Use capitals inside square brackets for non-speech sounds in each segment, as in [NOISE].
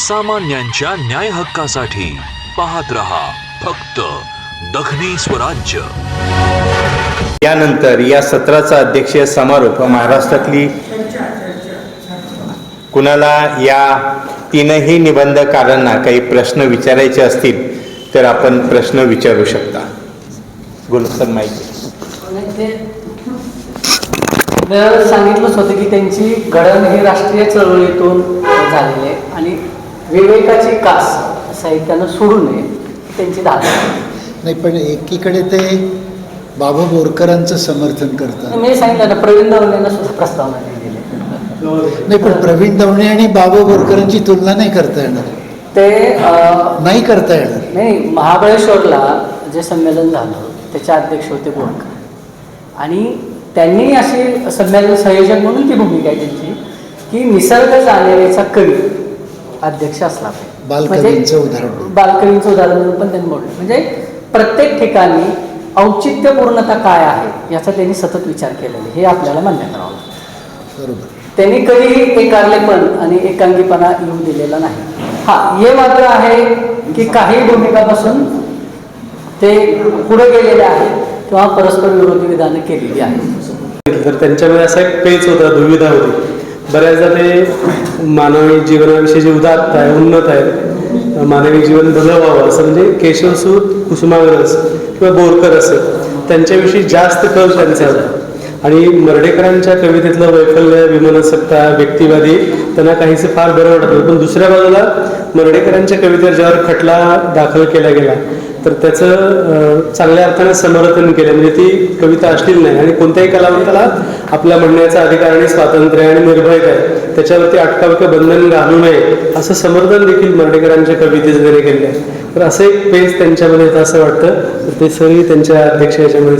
सामान्यांच्या न्याय हक्कासाठी पाहत रहा फक्त दखनी स्वराज्य यानंतर या सत्राचा अध्यक्षीय समारोप महाराष्ट्रातली कुणाला या तीनही निबंधकारांना काही प्रश्न विचारायचे असतील तर आपण प्रश्न विचारू शकता. गुलसर माहिती सांगितलंच होतं की त्यांची घडण ही राष्ट्रीय चळवळीतून झालेली आहे आणि विवेकाची कास साहित्यानं सोडू नये त्यांची धारणा. नाही पण एकीकडे ते बाबा बोरकरांचं समर्थन करतात मी सांगितलं ना प्रवीण दवलेंना सुद्धा प्रस्तावना दिलेली. नाही पण प्रवीण दवणे आणि बाबा बोरकरांची तुलना नाही करता येणार ते अं, नाही करता येणार नाही महाबळेश्वरला जे संमेलन झालं त्याचे अध्यक्ष होते गोरकर आणि त्यांनी अशी संमेलन संयोजक म्हणून ती भूमिका आहे त्यांची की निसर्ग जाणेवेचा कवी अध्यक्ष असला पाहिजे बालकवींचं उदाहरण. बालकवींचं उदाहरण म्हणून पण त्यांनी बोललं म्हणजे प्रत्येक ठिकाणी औचित्यपूर्णता काय आहे याचा त्यांनी सतत विचार केलेला आहे. हे आपल्याला मान्य करावं लागतं. बरोबर त्यांनी कधीही एकारलेपण आणि एकांगीपणा येऊ दिलेला नाही हा हे मात्र आहे की काही भूमिकापासून ते पुढे गेलेले आहेत किंवा परस्पर विरोधी विधानं केलेली आहेत तर त्यांच्यामध्ये असा एक पेच होता दुविधा होती बऱ्याचदा ते मानवी जीवनाविषयी जे उदात्त आहे उन्नत आहे मानवी जीवन भलं व्हावं असं म्हणजे केशवसूत कुसुमाग्रस किंवा बोरकर असं त्यांच्याविषयी जास्त कल त्यांचा होता आणि मर्डेकरांच्या कवितेतलं वैफल्य विमनसकता व्यक्तिवादी त्यांना काहीसे फार बरं वाटत पण दुसऱ्या बाजूला मर्डेकरांच्या कवितेवर ज्यावर खटला दाखल केला गेला तर त्याचं चांगल्या अर्थाने समर्थन केलं. म्हणजे ती कविता अश्लील नाही. आणि कोणत्याही कलावंताला आपल्या म्हणण्याचा अधिकार आणि स्वातंत्र्य आणि निर्भयता आहे त्याच्यावरती अटकाव किंवा बंधन घालू नये असं समर्थन देखील मर्डेकरांच्या कवितेचं त्यांनी केलं आहे. तर असं एक पेज त्यांच्यामध्ये येतं असं वाटतं. तर ते सगळी त्यांच्या अध्यक्ष याच्यामध्ये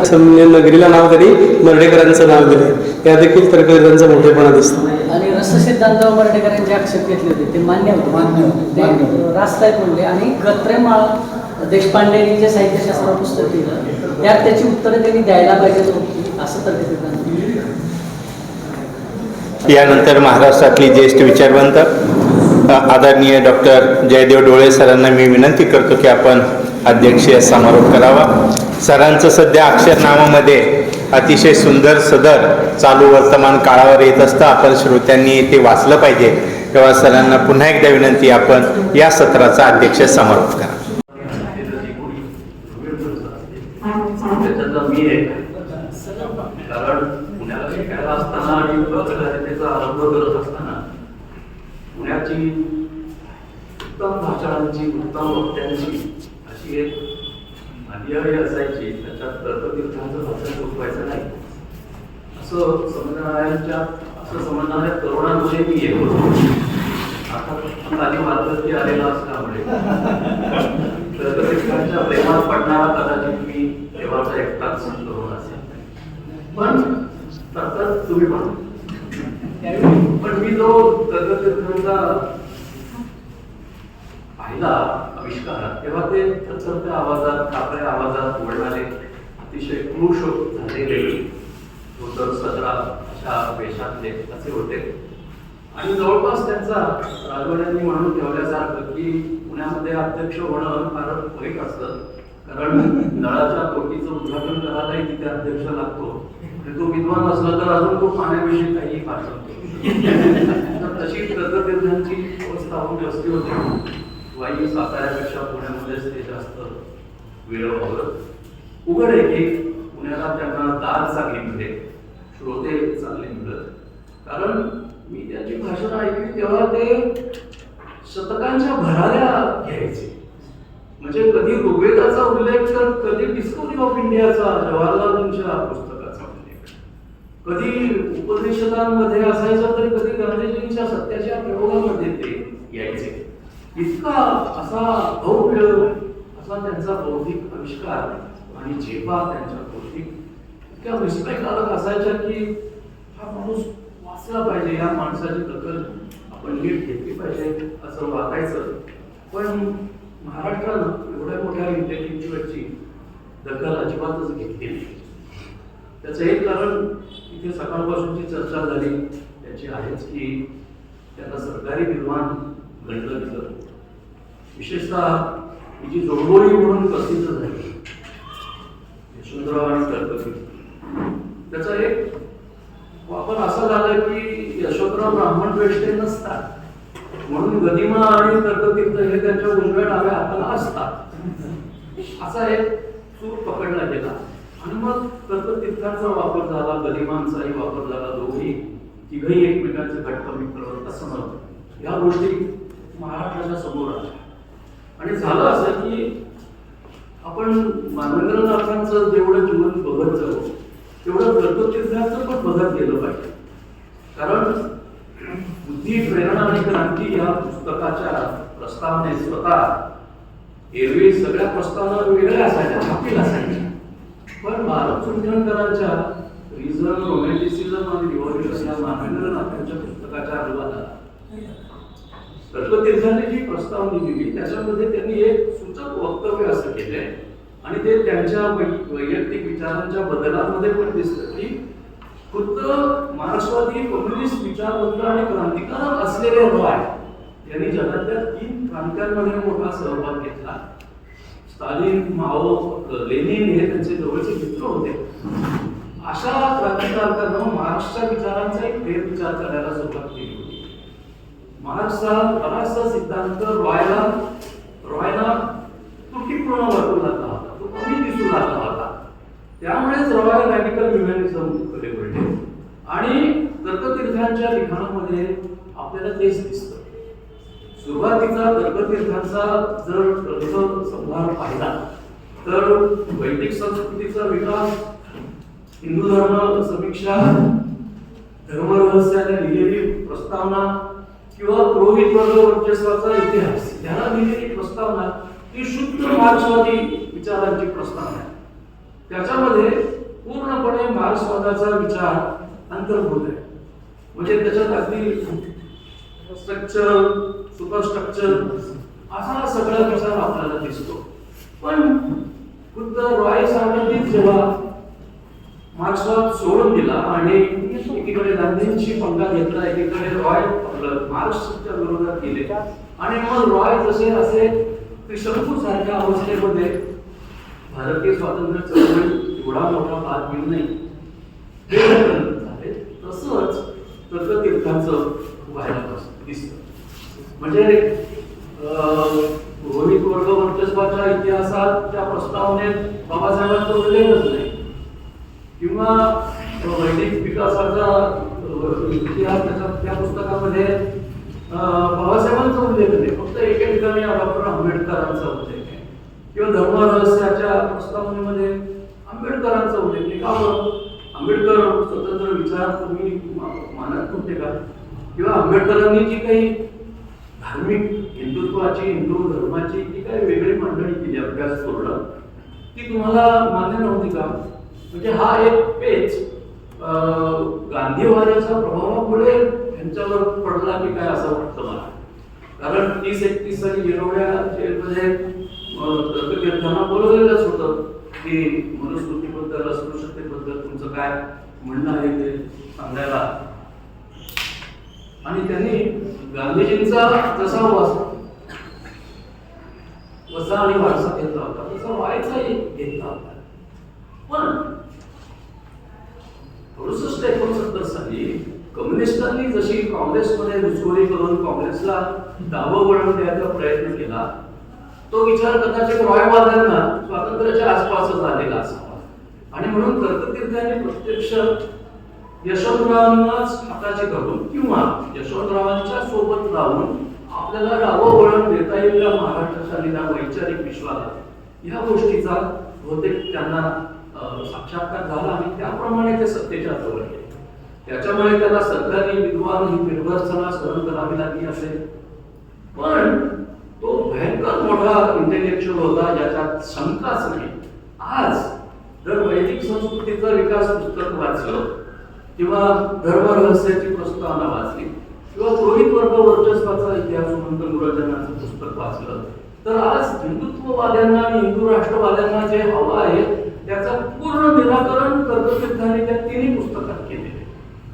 असं म्हणजे नगरीला नाव तरी मर्डेकरांचं नाव दिले या देखील तर्कविधांचा मोठेपणा दिसतो. रस सिद्धांतावर मराठेकरांचे आक्षेप घेतले होते. ते मान्य होते. मान्य होते. रास्त आहेत म्हणले आणि गत्रेमाळ देशपांडेंनी जे साहित्यशास्त्र पुस्तक लिहिलं त्यात त्याची उत्तरं त्यांनी द्यायला पाहिजे होती असं तर्कसिद्धांत यानंतर महाराष्ट्रातली ज्येष्ठ विचारवंत आदरणीय डॉक्टर जयदेव डोळे सरांना मी विनंती करतो की आपण अध्यक्षीय समारोप करावा. सरांचं सध्या अक्षरनामामध्ये अतिशय सुंदर सदर चालू वर्तमान काळावर येत असता. आपण श्रोत्यांनी ते वाचलं पाहिजे. तेव्हा सरांना पुन्हा एकदा विनंती आपण या सत्राचा अध्यक्ष समारोप करा. उत्तम भाषणांची उत्तम वक्त्यांची अशी एक मालियाळी असायची. त्याच्यात भाषण चुकवायचं नाही. असं समजणाऱ्यांच्या असं समजणाऱ्या तरुणांमध्ये मी एक होतो. आता आधी वार्धक्य आलेला असल्यामुळे. तर्कतीर्थांच्या प्रेमात पडणारा कदाचित मी देवाचा एकटाच तरुण असेल. पण तसंच तुम्ही म्हणा पण मी जो तर्कतीर्थांचा पाहिला आविष्कार तेव्हा ते थरथरत्या आवाजात कापड्या आवाजात बोलणारे अतिशय क्रूश झालेले धोतर सदरा अशा वेशातले असे होते. आणि जवळपास त्यांचा राजवाड्यांनी म्हणून ठेवल्यासारखं की पुण्यामध्ये अध्यक्ष होणं फार वाईट असतं. कारण नळाच्या तोटीचं उद्घाटन करायलाही तिथे अध्यक्ष लागतो. आणि तो विद्वान असला तर अजून तो पाण्याविषयी काही पाठवतो तर तशी तर्कतीर्थांची अवस्था होऊन असली होती. वाई साताऱ्यापेक्षा पुण्यामध्येच ते जास्त वेळ वावरत उघड आहे की पुण्याला त्यांना दार चांगली मिळते. श्रोते चांगले मिळत. कारण मी त्याची भाषण ऐकली तेव्हा ते शतकांच्या भराऱ्या घ्यायचे. म्हणजे कधी ऋग्वेदाचा उल्लेख तर कधी डिस्कवरी ऑफ इंडियाचा जवाहरलालजींच्या पुस्तकाचा उल्लेख. कधी उपनिषदांमध्ये असायचं तरी कधी गांधीजींच्या सत्याच्या प्रयोगामध्ये ते यायचे. इतका असा भव्य असा त्यांचा बौद्धिक आविष्कार आणि झेपा त्यांच्या गोष्टी इतक्या विस्मयकारक असायच्या की हा माणूस वाचला पाहिजे या माणसाची दखल आपण नीट घेतली पाहिजे असं वाटायचं. पण महाराष्ट्रानं एवढ्या मोठ्या इंटेलिजन्सची दखल अजिबातच घेतली नाही. त्याचं एक कारण इथे सकाळपासूनची चर्चा झाली त्याची आहेच की त्यांना सरकारी निर्माण गणलं गेलं. विशेषतः ही जी म्हणून प्रसिद्ध झाली यशवंतराव आणि त्याचा एक वापर असा झाला की यशवंतराव ब्राह्मण वेष्टे नसतात. म्हणून गदिमा आणि तर्कतीर्थ हे त्यांच्या उजव्या डाव्या हाताला असतात. असा एक सूर पकडला गेला. आणि मग तर्कतीर्थांचा वापर झाला गदिमांचाही वापर झाला दोघी तिघही एकमेकांचे घट्ट मित्र असं नव्हतं या गोष्टी महाराष्ट्राच्या समोर आल्या. आणि झालं असं की आपण मानवेंद्रनाथांचं जेवढं जीवन बघत जाऊ तेवढं तत्वतीर्थाचं पण बघत गेलं पाहिजे. कारण बुद्धी प्रेरणा आणि क्रांती या पुस्तकाच्या प्रस्तावने स्वतः एरवी सगळ्या प्रस्तावना वेगळ्या असायच्या छापील असायच्या. पण मानव चिंतनकरांच्या रिझन रोमॅन्टिसिझम आणि रिव्हॉल्युशन या मानवेंद्रनाथांच्या पुस्तकाच्या अनुवादात तत्वतीर्थांनी जी प्रस्तावना दिली त्याच्यामध्ये त्यांनी एक सूचक वक्तव्य असं केलंय. आणि ते त्यांच्या वै- वैयक्तिक विचारांच्या बदलांमध्ये पण दिसतं की खुद्द मार्क्सवादी कम्युनिस्ट विचारवंत आणि क्रांतिकारक असलेले रॉय यांनी जगातल्या तीन क्रांत्यांमध्ये मोठा सहभाग घेतला. स्टालिन माओ लेनिन हे त्यांचे जवळचे मित्र होते. अशा क्रांतिकारकांना मार्क्सच्या विचारांचा एक फेरविचार करायला सुरुवात केली. होती मार्क्सचा बराचसा सिद्धांत रॉयला रॉयला त्रुटीपूर्ण वाटू लागला होता. तो कमी दिसू लागला होता. त्यामुळेच रॉयल रॅडिकल ह्युमॅनिझमकडे वळले आणि तर्कतीर्थांच्या लिखाणामध्ये आपल्याला तेच दिसतं. सुरुवातीचा तर्कतीर्थांचा जर ग्रंथ संभार पाहिला तर वैदिक संस्कृतीचा विकास हिंदू धर्म समीक्षा धर्मरहस्याने लिहिलेली प्रस्तावना किंवा पुरोहित वर्ग वर्चस्वाचा इतिहास. याला लिहिलेली प्रस्तावना ही शुद्ध मार्क्सवादी विचारांची प्रस्तावना आहे. त्याच्यामध्ये पूर्णपणे मार्क्सवादाचा विचार अंतर्भूत आहे. म्हणजे त्याच्यात अगदी स्ट्रक्चर सुपरस्ट्रक्चर असा सगळा विचार आपल्याला दिसतो. पण खुद्द रॉय साहेबांनी जेव्हा मार्क्सवाद सोडून दिला आणि एकीकडे गांधींची पंगा घेतला एकीकडे रॉय आपलं मार्क्सच्या विरोधात गेले आणि मग रॉय जसे असे त्रिशंकू सारख्या अवस्थेमध्ये भारतीय स्वातंत्र्य चळवळीत एवढा मोठा भाग घेऊ नये तसंच तर्कतीर्थांचं व्हायला दिसत. म्हणजे अं, रोहित वर्ग वर्चस्वाच्या इतिहासात त्या प्रस्तावनेत बाबासाहेबांचा उल्लेखच नाही. किंवा वैदिक विकासाचा इतिहास त्या पुस्तकामध्ये बाबासाहेबांचा उल्लेख नाही फक्त एका ठिकाणी डॉक्टर आंबेडकरांचा उल्लेख आहे. किंवा धर्मरहस्याच्या पुस्तकामध्ये आंबेडकरांचा उल्लेख नाही का आंबेडकर स्वतंत्र विचार तुम्ही मानत नव्हते का? किंवा आंबेडकरांनी जी काही धार्मिक हिंदुत्वाची हिंदू धर्माची जी काही वेगळी मांडणी केली अभ्यास करून ती तुम्हाला मान्य नव्हती का? म्हणजे हा एक पेज गांधीवाद्याच्या प्रभावामुळे त्यांच्यावर पडला की काय असं वाटतं मला? कारण तीस एकतीस साली येरवड्या जेलमध्ये अं, बोलवलेलंच होतं की मनुस्मृतीबद्दल अस्पृश्यतेबद्दल तुमचं काय म्हणणं आहे ते सांगायला. आणि त्यांनी गांधीजींचा जसा वास वसा आणि वारसा घेतला होता तसा व्हायचाही घेतला होता. पण अडुसष्ट एकोणसत्तर साली कम्युनिस्टांनी जशी काँग्रेसमध्ये घुसखोरी करून काँग्रेसला दावं वळवून द्यायचा प्रयत्न केला तो विचार कदाचित रॉयवाद्यांना स्वातंत्र्याच्या आसपासच आलेला असावा. आणि म्हणून तर्कतीर्थांनी प्रत्यक्ष यशवंतरावांनाच हाताचे धरून किंवा यशवंतरावांच्या सोबत राहून आपल्याला डावं वळण देता येईल का महाराष्ट्राच्या वैचारिक विश्वाला या गोष्टीचा बहुतेक त्यांना साक्षात्कार झाला आणि त्याप्रमाणे ते सत्तेच्या जवळ गेले. त्याच्यामुळे त्याला सरकारी विद्वान ही निर्भरसना सहन करावी लागली असेल. पण तो भयंकर मोठा इंटेलेक्च्युअल होता याच्यात शंकाच नाही. आज जर वैदिक संस्कृतीचा विकास पुस्तक वाचलं किंवा धर्मरहस्याची प्रस्तावना वाचली किंवा पुरोहित वर्ग वर्चस्वाचा इतिहास म्हणून गुरुजनाचं पुस्तक वाचलं तर आज हिंदुत्ववाद्यांना आणि हिंदू राष्ट्रवाद्यांना जे हवं आहे त्याचं पूर्ण निराकरण तर्कतीर्थाने त्या तिन्ही पुस्तकात केलेले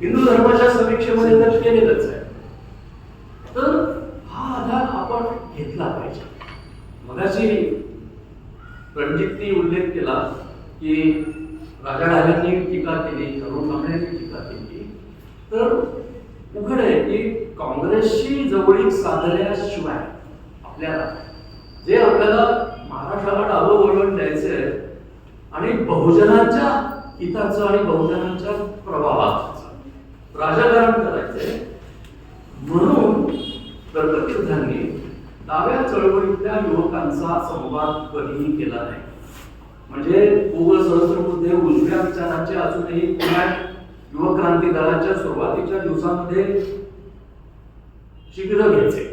हिंदू धर्माच्या समीक्षेमध्ये तर केलेलंच आहे. तर हा आधार आपण घेतला पाहिजे. मगाशी रणजितनी उल्लेख केला की राजा ढाल्यांनी टीका केली अरुण कांबळेंनी टीका केली. तर उघड आहे की काँग्रेसशी जवळीक साधल्याशिवाय आपल्याला जे आपल्याला महाराष्ट्राला डावं वळण द्यायचं आहे आणि बहुजनांच्या हिताचं आणि बहुजनांच्या प्रभावाचं. राजकारण करायचे म्हणून दत्ततीर्थांनी डाव्या चळवळीतल्या युवकांचा संवाद कधीही केला नाही. म्हणजे गोकुळ सहस्रबुद्धे उजव्या विचारांचे अजूनही पुण्यात युवक क्रांती दलाच्या सुरुवातीच्या दिवसांमध्ये शिबिर घ्यायचे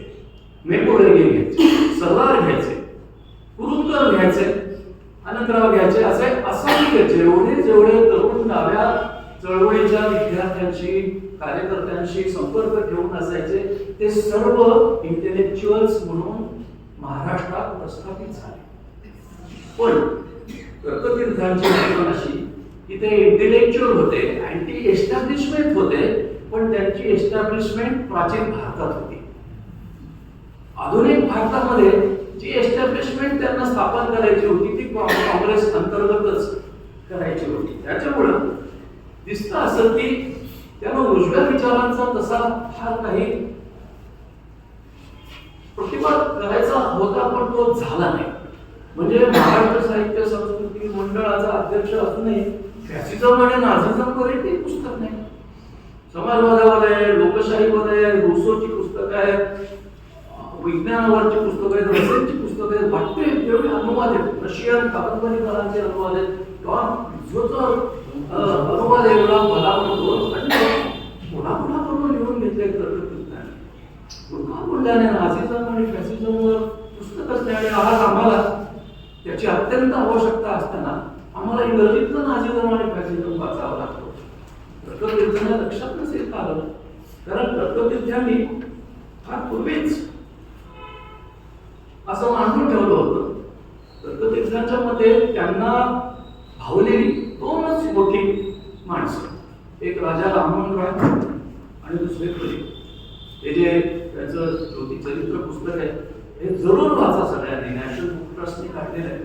मेपोरेगे घ्यायचे सरदार घ्यायचे कुरुंदकर घ्यायचे. अनंतराव घ्यायचे असे असंख्य जेवढे जेवढे तरुण डाव्या चळवळीच्या विद्यार्थ्यांशी कार्यकर्त्यांशी संपर्क ठेवून असायचे ते सर्व इंटेलेक्च्युअल्स म्हणून महाराष्ट्रात प्रस्थापित झाले. पण कर्कतीर्थांची आठवण अशी की ते इंटेलेक्च्युअल होते अँटी एस्टॅब्लिशमेंट होते पण त्यांची एस्टॅब्लिशमेंट प्राचीन भारतात होती. आधुनिक भारतामध्ये जी एस्टॅब्लिशमेंट त्यांना स्थापन करायची होती ती काँग्रेस अंतर्गतच करायची होती. त्याच्यामुळं दिसतं असं की त्यांना उजव्या विचारांचा तसा फार काही प्रतिवाद करायचा होता पण तो झाला नाही. म्हणजे महाराष्ट्र साहित्य संस्कृती मंडळाचा अध्यक्ष असूनही फॅसिझम आणि नाझिझमवर ते पुस्तक नाही. समाजवादावर आहे लोकशाहीवर आहे रुसोची पुस्तकं आहेत. विज्ञानावरची पुस्तकं आहेत रसेलची पुस्तकं आहेत वाटते तेवढे अनुवाद आहेत. रशियन कादंबरीकारांचे अनुवाद आहेत. किंवा विश्वचं अनुवाद एवढा मला म्हणतो आणि पुन्हा पुन्हा करून लिहून घेतले पुन्हा बोलल्याने नाझिझम आणि फॅसिझमवर पुस्तक नाही आणि आज आम्हाला त्याची अत्यंत आवश्यकता असताना आम्हाला इंग्रजीतलं नाझिझम आणि फॅसिझम वाचावं लागतो. दत्ततीर्थांना लक्षात नसेल का आलं कारण दत्ततीर्थांनी फार पूर्वीच असं मांडून ठेवलं होतं. दत्ततीर्थांच्या मते त्यांना भावलेली दोनच मोठी माणसं. एक राजा राममोहन रॉय आणि दुसरे कवी. हे जे त्याचं ज्योतिचरित्र पुस्तक आहे हे जरूर वाचा सगळ्यांनी. नॅशनल बुक ट्रस्टने काढलेलं आहे.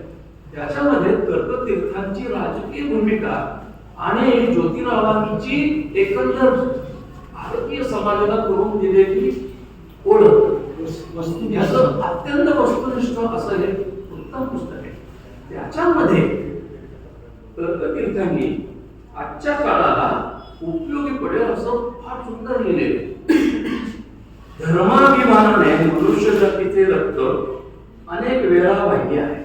त्याच्यामध्ये दत्ततीर्थांची राजकीय भूमिका आणि ज्योतिरावांची एकंदर भारतीय समाजाला करून दिलेली वस्तू याचं अत्यंत वस्तुनिष्ठ असं हे उत्तम पुस्तक आहे. त्याच्यामध्ये तीर्थांनी आजच्या काळाला उपयोगी पडेल असं फार सुंदर लिहिलेलं धर्माभिमानाने मनुष्य जातीचे रक्त अनेक वेळा वाहिले आहे.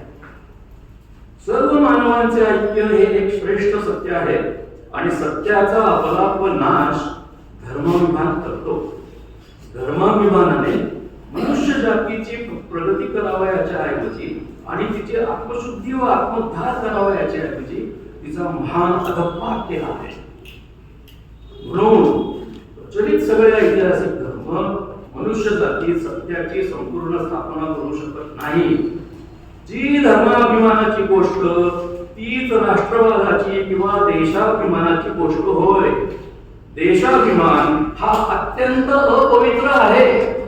सर्व मानवांचे ऐक्य हे एक श्रेष्ठ सत्य आहे आणि सत्याचा अपलाप नाश धर्माभिमान करतो. धर्माभिमानाने मनुष्य जातीची प्रगती करावा याच्या ऐवजी आणि तिची आत्मशुद्धी व आत्मोद्धार करावा याच्या ऐवजी तिचा महान अधपात केला आहे. म्हणून प्रचलित सगळ्या ऐतिहासिक धर्म मनुष्य जाती सत्याची संपूर्ण स्थापना करू शकत नाही. जी धर्माभिमानाची गोष्ट तीच राष्ट्रवादाची किंवा देशाभिमानाची गोष्ट होय. देशाभिमान हा अत्यंत अपवित्र आहे.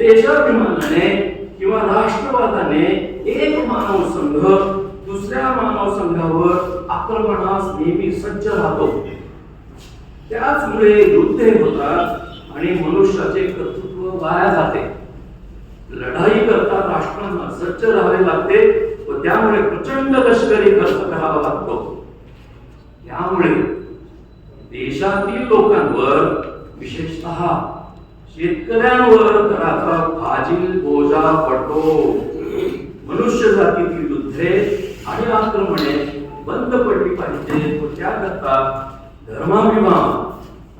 देशाभिमानाने किंवा राष्ट्रवादाने एक मानव संघ दुसऱ्या मानव संघावर आक्रमणास नेहमी सज्ज राहतो. त्याचमुळे युद्धे होतात आणि मनुष्याचे कर्तृत्व वाया जाते. लढाई करता राष्ट्रांना सज्ज राहावे लागते व त्यामुळे प्रचंड लष्करी खर्च करावा लागतो त्यामुळे देशातील लोकांवर विशेषतः शेतकऱ्यांवर कराचा फाजील बोजा पडतो. मनुष्य जातीतील युद्धे आणि आक्रमणे बंद पडली पाहिजे व त्याकरता धर्माभिमान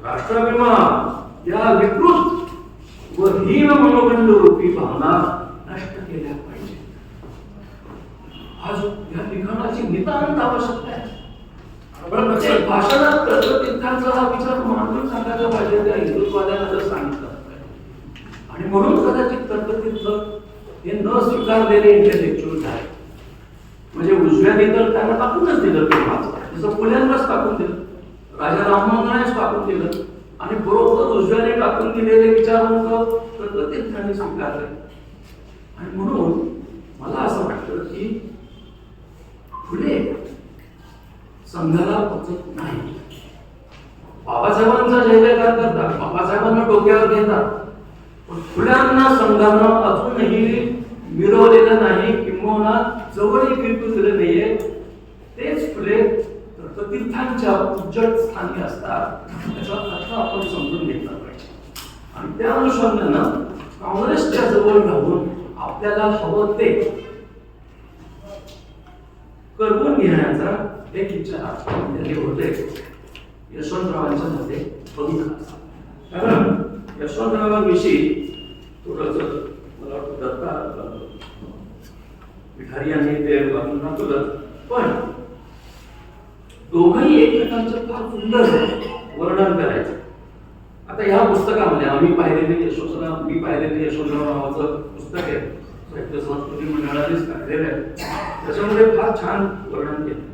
राष्ट्राभिमान या विकृत व हीन मनोगंड रूपी भावना नष्ट केल्या पाहिजे. आज या लिखाणाची नितांत आवश्यकता आहे. प्रत्येक भाषणात तत्वतीर्थांचा हा विचार मांडून सांगायला पाहिजे. त्या हिंदुत्वाद्यांना जर सांगितलं आणि म्हणून कदाचित तत्वतीर्थ हे न स्वीकारलेले इंटेलेक्च्युअल आहे म्हणजे उजव्याने तर त्यांना टाकूनच दिलं तेव्हाच जसं पुण्यांनाच टाकून दिलं. राजा राममोहनानेच टाकून दिलं. आणि बरोबर उजव्याने टाकून दिलेले विचारांक प्रतीर्थाने स्वीकारले. आणि म्हणून मला असं वाटतं की पुढे संघाला पचत नाही. बाबासाहेबांचा जय जयकार करतात. बाबासाहेबांना डोक्यावर घेतात. पण संघानं अजूनही मिरवलेलं नाही किंवा जवळही फिरकू दिलं नाहीये. तेच फुले तीर्थांच्या उज्जट स्थानी असतात. त्याचा अर्थ आपण समजून घेतला पाहिजे. आणि त्या अनुषंगानं काँग्रेसच्या जवळ राहून आपल्याला हवं ते करवून घेण्याचा एक विचार होते यशवंतरावांच्या मध्ये बघितला कारण यशवंतरावांविषयी थोडस मला वाटतं दत्ता विठारी यांनी ते वाचून दाखवलं. पण दोघंही एकमेकांचं फार सुंदर वर्णन करायचं. आता ह्या पुस्तकामध्ये आम्ही पाहिलेले यशवंतराव मी पाहिलेले यशवंतराव नावाचं पुस्तक आहे. साहित्य संस्कृती मंडळानेच काढलेलं आहे. त्याच्यामध्ये फार छान वर्णन केलं.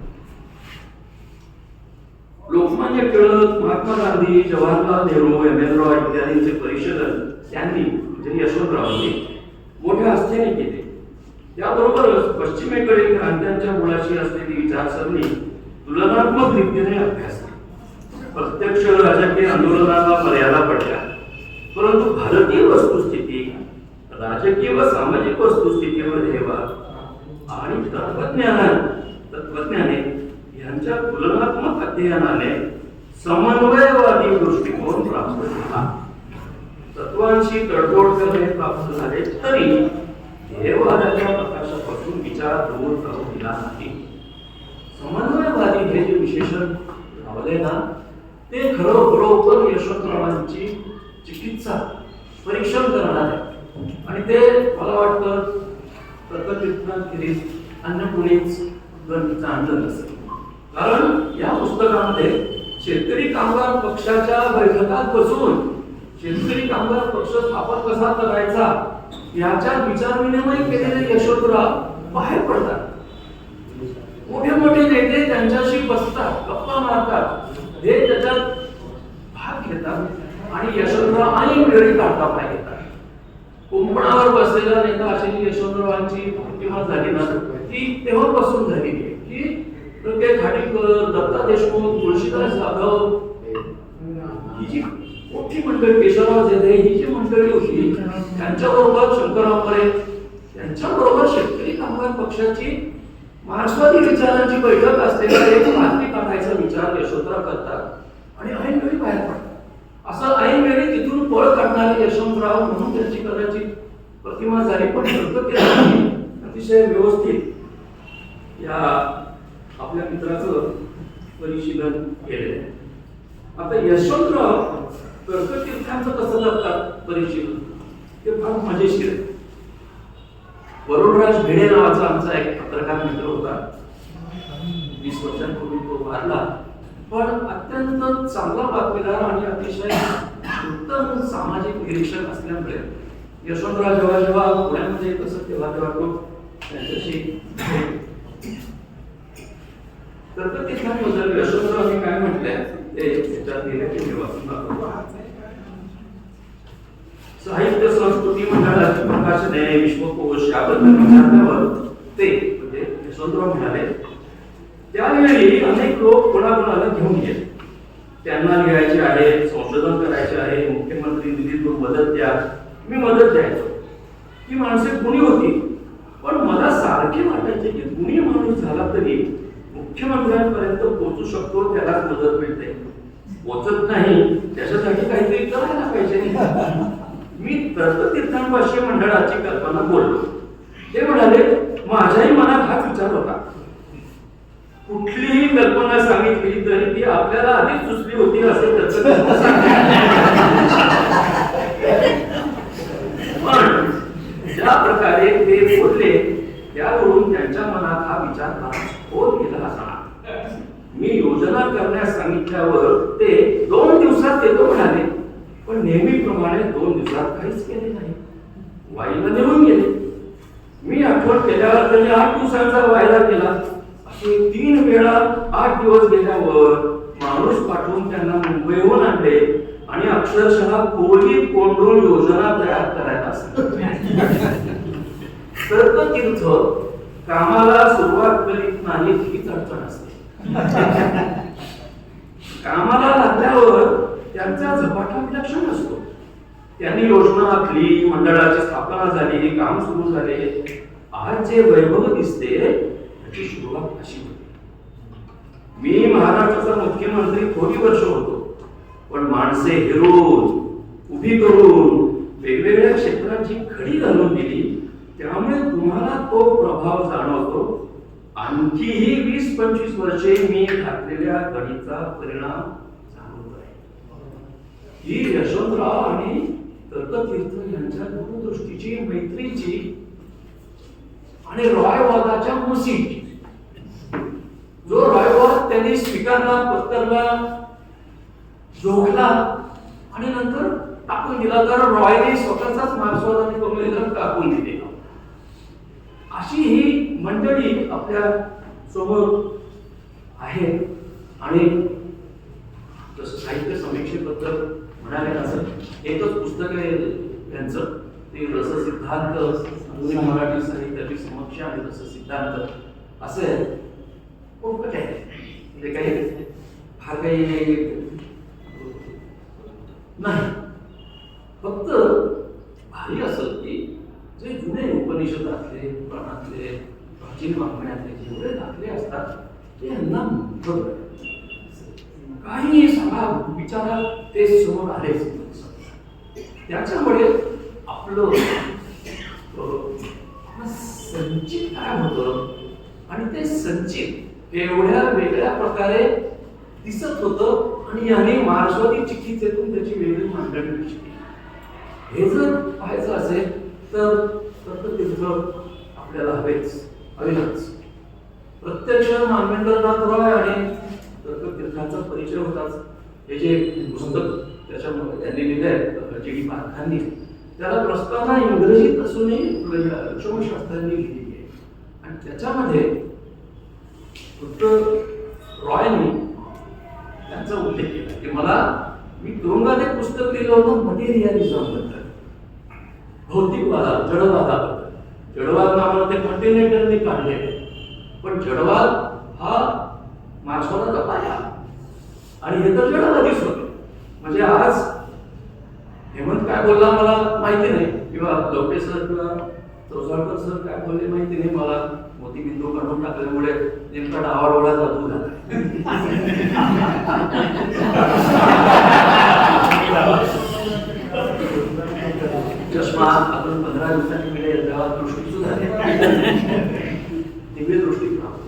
लोकमान्य टिळक महात्मा गांधी जवाहरलाल नेहरू एम एल रॉय इत्यादींचे परिषदन त्यांनी म्हणजे यशवंतरावांनी मोठ्या आस्थेने केले. त्याबरोबरच पश्चिमेकडील क्रांत्यांच्या मुळाशी असलेली विचारसरणी तुलनात्मक रीतीने अभ्यासली. प्रत्यक्ष राजकीय आंदोलनाला मर्यादा पडल्या. परंतु भारतीय वस्तुस्थिती राजकीय व सामाजिक वस्तुस्थितीमध्ये हेवा आणि तत्वज्ञान यांच्या तुलनात्मक अध्ययनाने समन्वयवादी दृष्टिकोन प्राप्त झाला. तत्वांशी तडजोड करणे प्राप्त झाले तरी ध्येयवादाच्या प्रकाशापासून विचार दूर करू दिला नाही. समन्वयवादी हे जे विशेषण लावले ना ते खरं बरोबर यशवंतरावांची चिकित्सा परीक्षण करणार. आहे आणि ते मला वाटतं प्रकटीखेरीज अन्य कोणीच ग्रंथ आणलं नसेल. कारण या पुस्तकामध्ये शेतकरी कामगार पक्षाच्या बैठकात बसून शेतकरी कामगार पक्ष स्थापन कसा करायचा याच्या विचार विनिमय केलेले यशवंतराव बाहेर पडतात. मोठे मोठे नेते त्यांच्याशी बसतात गप्पा मारतात. हे त्याच्यात भाग घेतात आणि यशवंतराव आणि वेळी काढता पाय घेतात कुंपणावर बसलेला नेता अशी यशवंतरावांची प्रतिमा झाली ना ती तेव्हापासून झालेली आहे की प्रत्येक खाडीकर दत्ता देशमुख तुळशीदास जाधव ही जी मोठी मंडळी केशवराव जेधे ही जी मंडळी होती त्यांच्याबरोबर शंकरराव मरे त्यांच्याबरोबर शेतकरी कामगार पक्षाची मार्क्सवादी विचारांची बैठक असलेला एक माहिती काढायचा विचार यशवंतराव करतात. आणि ऐनवेळी बाहेर पडतात. असं ऐनवेळी तिथून पळ काढणारे यशवंतराव म्हणून त्यांची कदाचित प्रतिमा झाली पण अतिशय व्यवस्थित या आपल्या मित्राचं परिशीलन केलेलं आहे. आता यशवंतराव कर्कतीर्थांचं कसं करतात परिशीलन? ते फार मजेशीर वरुणराज भिडे नावाचा आमचा एक पत्रकार मित्र होता. वीस वर्षांपूर्वी तो वारला. पण अत्यंत चांगला बातमीदार आणि अतिशय उत्तम सामाजिक निरीक्षण असल्यामुळे यशवंतराव जेव्हा जेव्हा पुण्यामध्ये येत असत तेव्हा तेव्हा तो त्यांच्याशी तर ते तीर्थांबद्दल यशवंतरावांनी काय म्हटलंय? ते त्याच्यात गेल्या की वाचून दाखवतो. साहित्य संस्कृती मंडळात प्रकाशने विश्वकोश याबद्दल विचारल्यावर ते म्हणजे यशवंतराव म्हणाले त्यावेळी अनेक लोक कोणाकोणाला घेऊन गेले. त्यांना लिहायचे आहे संशोधन करायचे आहे मुख्यमंत्री निधीतून मदत द्या मी मदत द्यायचो. ती माणसे गुणी होती. पण मला सारखे वाटायचे की गुणी माणूस झाला तरी मुख्यमंत्र्यांपर्यंत पोहोचू शकतो त्यालाच मदत मिळते. पोचत नाही त्याच्यासाठी काहीतरी करायला पाहिजे. मी तीर्थांपाशी मंडळाची कल्पना बोललो. ते म्हणाले माझ्याही मनात हाच विचार होता. कुठलीही कल्पना सांगितली तरी ती आपल्याला आधीच सुचली होती असे पण ज्या प्रकारे ते बोलले त्यावरून त्यांच्या मनात हा विचार होत गेला असा मी योजना करण्यास सांगितल्यावर ते दोन दिवसात येतो म्हणाले. पण नेहमीप्रमाणे दोन दिवसात काहीच केले नाही. वाईला निघून गेले. मी आठवण केल्यावर त्यांनी आठ दिवसांचा वायदा केला. असे तीन वेळा आठ दिवस गेल्यावर माणूस पाठवून त्यांना मुंबईहून आणले आणि अक्षरशः कोळी कोंडून योजना तयार करायला सर्व तीर्थ कामाला सुरुवात करीत नाही हीच अडचण असते. कामाला लागल्यावर त्यांचा झपाटा विलक्षण असतो त्यांनी योजना आखली मंडळाची स्थापना झाली काम सुरू झाले आज जे वैभव दिसते त्याची सुरुवात अशी होती. मी महाराष्ट्राचा मुख्यमंत्री थोडी वर्ष होतो पण माणसे हिरून उभी करून वेगवेगळ्या क्षेत्राची खडी घालून दिली त्यामुळे तुम्हाला तो प्रभाव जाणवतो. आणखीही वीस पंचवीस वर्षे मी घातलेल्या कडीचा परिणाम जाणवत आहे. ही यशवंतराव आणि तर्कतीर्थ यांच्या दूरदृष्टीची मैत्रीची आणि रॉयवादाच्या मुसी जो रॉयवाद त्यांनी स्वीकारला पत्करला जोखला आणि नंतर टाकून दिला. तर रॉयने स्वतःचाच मार्क्सवादाने करून तर टाकून दिले. अशी ही मंडळी आपल्यासोबत आहे आणि जसं साहित्य समीक्षेबद्दल म्हणाले असं एकच पुस्तक आहे त्यांचं. ते रससिद्धांत मराठी साहित्याची समक्ष आणि रससिद्धांत. असं आहे. पोपट आहे. म्हणजे काही फार काही नाही. फक्त भारी असं की उपनिषदातले पुराणातले प्राचीन वाङ्मयातले जेवढे दाखले असतात ते यांना मुग्ध काही सांगा विचारा ते समोर आलेच त्याच्यामुळे आपलं संचित काय होतं? आणि ते संचित एवढ्या वेगळ्या प्रकारे दिसत होतं आणि याने मार्क्सवादी चिठ्ठीतून त्याची वेगळी मांडणी केली हे जर पाहायचं असेल तर तर्कतीर्थ आपल्याला हवेच हवेच प्रत्यक्ष मानवेंद्रनाथ रॉय आणि तर्कतीर्थांचा परिचय होताच. हे जे पुस्तक त्याच्यामध्ये त्यांनी लिहिले आहे जी डी पारखांनी त्याला प्रस्तावना इंग्रजीत असूनही लक्ष्मणशास्त्रांनी लिहिली आहे. आणि त्याच्यामध्ये फक्त रॉयनी त्यांचा उल्लेख केला की मला मी तुरुंगात एक पुस्तक लिहिलं होतं मटेरियलिझम भौतिकवादात भौतिकवादा जडवादाबद्दल जडवाद आपण ते कॉन्टिनेंटलने काढले. पण जडवाद हा माणसाला पाया. आणि हे तर जडवादीच होते म्हणजे आज हेमंत काय बोलला मला माहिती नाही. किंवा लोके सर किंवा चौसाळकर सर काय बोलले माहिती नाही मला. मोती बिंदू काढून टाकल्यामुळे नेमका डावाडोळा जातो झाला. [LAUGHS] चष्मा अजून पंधरा दिवसांनी मिळेल तेव्हा दृष्टी सुद्धा दिव्य दृष्टी प्राप्त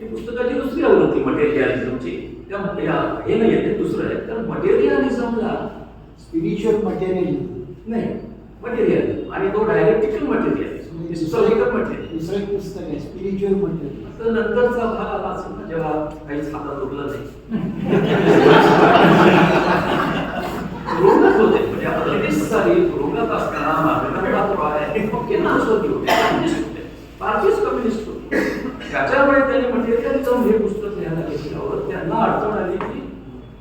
ही पुस्तकाची दुसरी आवृत्ती मटेरियलिझमची. त्या हे नाही ते दुसरं आहे. तर मटेरियलिझमला स्पिरिच्युअल मटेरियल नाही मटेरियल आणि तो डायरेक्टिकल मटेरियल हिस्टॉरिकल मटेरियल दुसरं एक पुस्तक आहे स्पिरिच्युअल मटेरियल तर नंतरचा भाग आला असेल जेव्हा काहीच हातात उरलं नाही. [LAUGHS] तुरुंगात होते म्हणजे आता लगेच साली तुरुंगात असताना मार्गदर्शनात रॉय पक्के नाशवती होते कम्युनिस्ट होते भारतीयच कम्युनिस्ट होते त्याच्यामुळे त्यांनी मटेरियलिझम हे पुस्तक लिहायला घेतल्यावर त्यांना अडचण आली की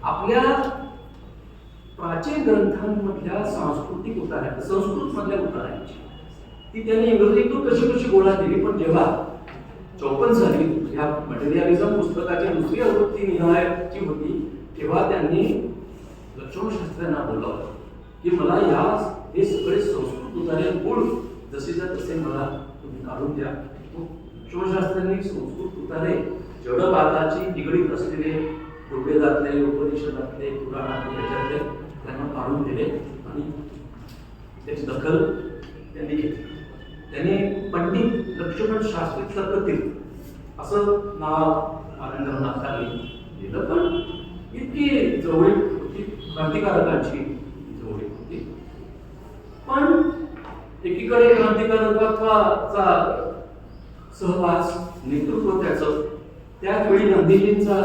आपल्या प्राचीन ग्रंथांमधल्या सांस्कृतिक उतारा संस्कृत मधल्या उतारांची ती त्यांनी इंग्रजीतून कशी कशी गोळा केली पण जेव्हा चौपन्न साली या मटेरियलिझम पुस्तकाची दुसरी आवृत्ती निहायची होती. तेव्हा त्यांनी लक्ष्मणशास्त्र्यांना बोलावलं की मला या हे सगळे संस्कृत उतारे गुण जसेच्या तसे मला तुम्ही काढून द्या. लक्ष्मणशास्त्र्यांनी संस्कृत उतारे जडभागाची निगडीत असलेले ऋग्वेदातले उपनिषदातले पुराणातले याच्यातले त्यांना काढून दिले आणि त्याची दखल त्यांनी घेतली. त्यांनी पंडित लक्ष्मण शास्त्री तर्कतीर्थ असं नाव आनंदनाथांनी दिलं पण इतकी जवळीक होती क्रांतिकारकांची जवळीक होती. पण एकीकडे क्रांतिकारकत्वाचा सहवास नेतृत्व त्याचं त्याचवेळी गांधीजींचा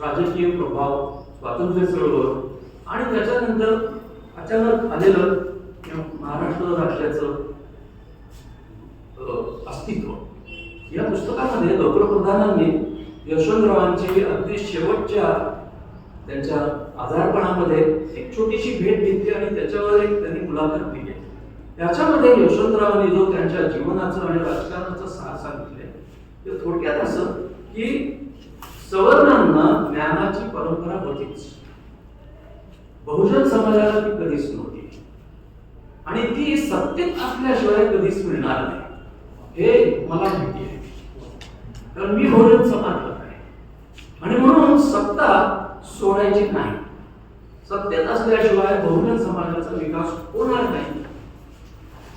राजकीय प्रभाव स्वातंत्र्य चळवळ आणि त्याच्यानंतर अचानक आलेलं महाराष्ट्र राज्याचं अस्तित्व. या पुस्तकामध्ये डॉक्टर यशवंतरावांची अगदी शेवटच्या त्यांच्या आजारपणामध्ये एक छोटीशी भेट घेतली आणि त्याच्यावर एक त्यांनी मुलाखत दिली. त्याच्यामध्ये यशवंतरावांनी जो त्यांच्या जीवनाचं आणि राजकारणाचं सार सांगितले ते थोडक्यात असं की सवर्णांना ज्ञानाची परंपरा होतीच. बहुजन समाजाला ती कधीच नव्हती. आणि ती सत्तेत असल्याशिवाय कधीच मिळणार नाही. हे मला माहिती आहे. कारण मी बहुजन समाज आणि म्हणून सत्ता सोडायची नाही. सत्तेत असल्याशिवाय बहुजन समाजाचा विकास होणार नाही.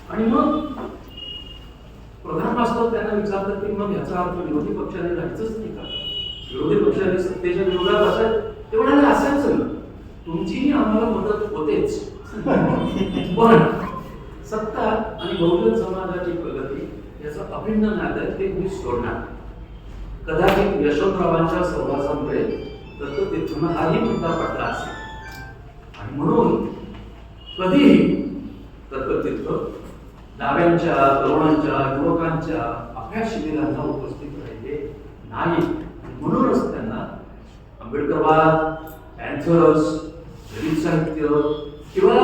आणि मग प्रधान वास्तव त्यांना विचारतात की मग याचा अर्थ विरोधी पक्षाने राहायचंच नाही का? विरोधी पक्षाने सत्तेच्या विरोधात असेल. ते म्हणाले असायचं ना. तुमचीही आम्हाला मदत होतेच. [LAUGHS] पण सत्ता आणि बहुजन समाजाची प्रगती याचा अभिन्न नातं आहे, ते मी सोडणार कदाचित यशवंतरावांच्या सहवासामुळे दत्ततीर्थांना हाही मुद्दा पडला असेल. आणि म्हणून कधीही दत्ततीर्थ डाव्यांच्या तरुणांच्या युवकांच्या अभ्यास शिबिरांना उपस्थित राहिले नाही. म्हणूनच त्यांना आंबेडकरवाद पॅन्थर्स दलित साहित्य किंवा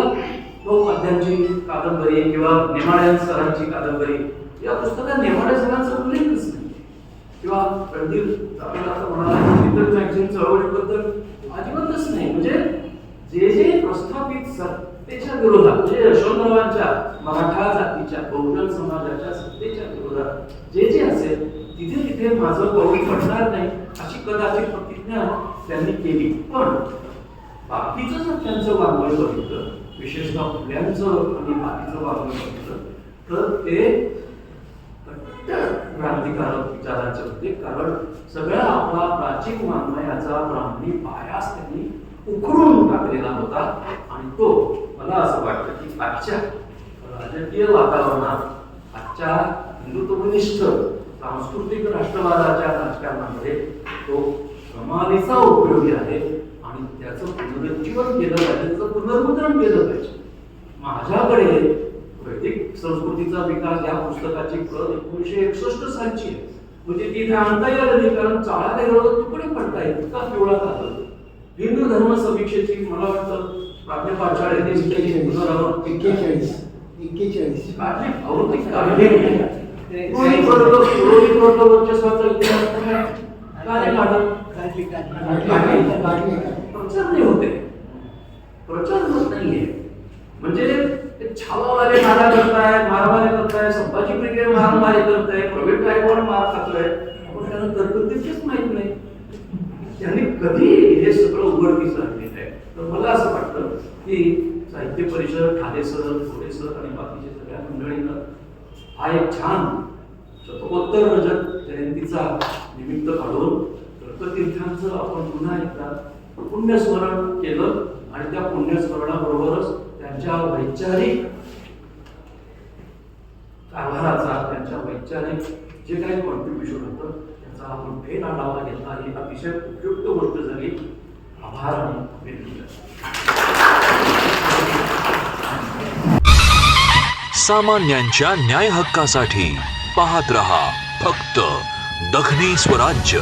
लोकमाध्यांची कादंबरी किंवा नेमाड्या सरांची कादंबरी या पुस्तकात नेमाड्या सरांचा उल्लेख किंवा रणधीर आपल्याला आता म्हणाला लिटल मॅगझिन चळवळीबद्दल अजिबातच नाही. म्हणजे जे जे प्रस्थापित सत्तेच्या विरोधात म्हणजे यशवंतरावांच्या मराठा जातीच्या बहुजन समाजाच्या सत्तेच्या विरोधात जे जे असेल तिथे तिथे माझं पाऊल पडणार नाही अशी कदाचित प्रतिज्ञा त्यांनी केली. पण बाकीचं जर त्यांचं वाङ्मय बघितलं विशेषतः फुल्यांचं आणि बाकीचं वाङ्मय बघितलं तर ते क्रांतिकारक विचारांचे होते. कारण सगळा आपला प्राचीन वाङ्मयाचा ब्राह्मणी पायास त्यांनी उखडून टाकलेला होता. आणि तो मला असं वाटतं की आजच्या राजकीय वातावरणात आजच्या हिंदुत्वनिष्ठ सांस्कृतिक राष्ट्रवादाच्या राजकारणामध्ये तो कमालीचा उपयोगी आहे. आणि त्याचं पुनरुज्जीवन केलं पाहिजे त्याचं पुनर्मुद्रण केलं पाहिजे. माझ्याकडे वैदिक संस्कृतीचा विकास या पुस्तकाची प्रत एकोणीशे एकसष्ट सालची आहे. म्हणजे ती इथे आणता येईल नाही कारण चाळा काही तुकडे पडतायत इतका पिवळा कागद हिंदू धर्म समीक्षेची मला वाटतं प्राध्यापक पुनरावृत्ती एक्केचाळीस. एक्केचाळीस. प्रचार नाही होते प्रचार होत नाहीये. म्हणजे नारा करताय मारामारी करताय संभाजी ब्रिगेड मारामारी करताय प्रवीण गायकवाड मार खातोय? आपण त्यांना तरतुदीचीच माहीत नाही. त्यांनी कधी हे सगळं उघडकीस आणलेलं आहे? तर मला असं वाटतं की साहित्य परिषद ठाणे सर थोडे सर आणि बाकीच्या सगळ्या मंडळींना हा एक छान शतकोत्तर रजत जयंतीचा निमित्त काढून दत्ततीर्थांचं आपण पुन्हा एकदा पुण्यस्मरण केलं आणि त्या पुण्यस्मरणाबरोबरच त्यांच्या वैचारिक कारभाराचा त्यांच्या वैचारिक जे काही कॉन्ट्रीब्युशन होतं त्याचा आपण फेर आढावा घेतला. ही अतिशय उपयुक्त गोष्ट झाली. आभार आणि सामान्यांच्या न्याय हक्कासाठी पाहत रहा फक्त दखनी स्वराज्य.